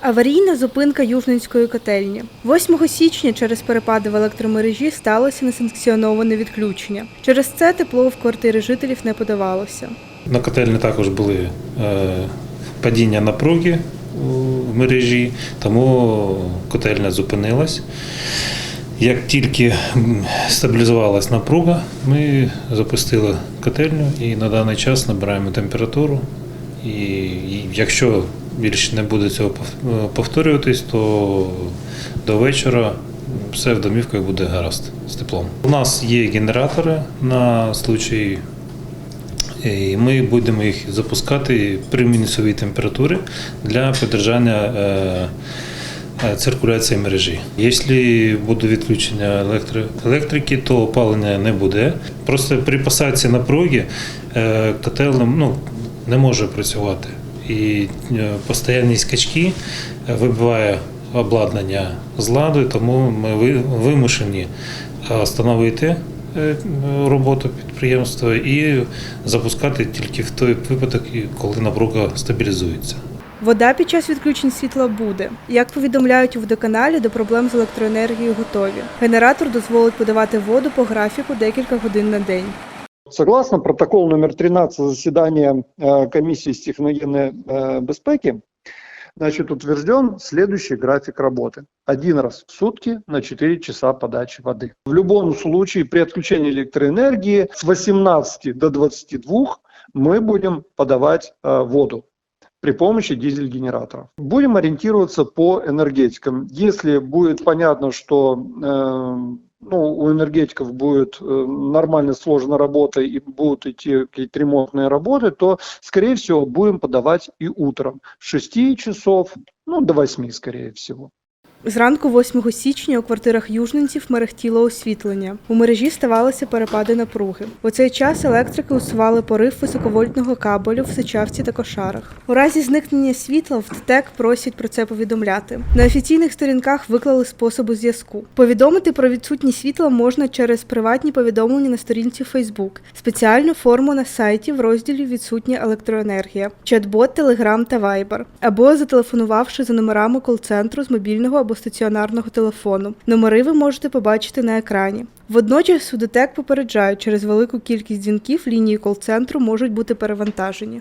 Аварійна зупинка Южненської котельні. 8 січня через перепади в електромережі сталося несанкціоноване відключення. Через це тепло в квартири жителів не подавалося. На котельні також були е, падіння напруги в мережі, тому котельня зупинилась. Як тільки стабілізувалась напруга, ми запустили котельню і на даний час набираємо температуру. І якщо більше не буде цього пов- повторюватись, то до вечора все в домівках буде гаразд з теплом. У нас є генератори на случай і ми будемо їх запускати при мінусовій температурі для підтримання е, е, циркуляції мережі. Якщо буде відключення електрики, то опалення не буде. Просто при посадці напруги е, котел ну, не може працювати. І е, постійні скачки е, вибиває обладнання з ладу, тому ми ви- вимушені е, встановити роботу підприємства і запускати тільки в той випадок, коли напруга стабілізується. Вода під час відключень світла буде. Як повідомляють у водоканалі, до проблем з електроенергією готові. Генератор дозволить подавати воду по графіку декілька годин на день. Согласно протоколу номер 13 заседания э, комиссии с техногенной э, безпеки, значит, утвержден следующий график работы. Один раз в сутки на 4 часа подачи воды. В любом случае при отключении электроэнергии с 18 до 22 мы будем подавать э, воду при помощи дизель-генераторов. Будем ориентироваться по энергетикам. Если будет понятно, что ну, у энергетиков будет э, нормально сложена работа и будут идти какие-то ремонтные работы, то, скорее всего, будем подавать и утром с 6 часов, ну, до 8, скорее всего. Зранку 8 січня у квартирах южненців мерехтіло освітлення. У мережі ставалися перепади напруги. У цей час електрики усували порив високовольтного кабелю в сичавці та кошарах. У разі зникнення світла в ТТЕК просять про це повідомляти. На офіційних сторінках виклали способи зв'язку. Повідомити про відсутність світла можна через приватні повідомлення на сторінці Facebook, спеціальну форму на сайті в розділі Відсутня електроенергія, чат-бот Telegram та Viber, або зателефонувавши за номерами кол-центру з мобільного або стаціонарного телефону. Номери ви можете побачити на екрані. Водночас УДТЕК попереджає, через велику кількість дзвінків лінії кол-центру можуть бути перевантажені.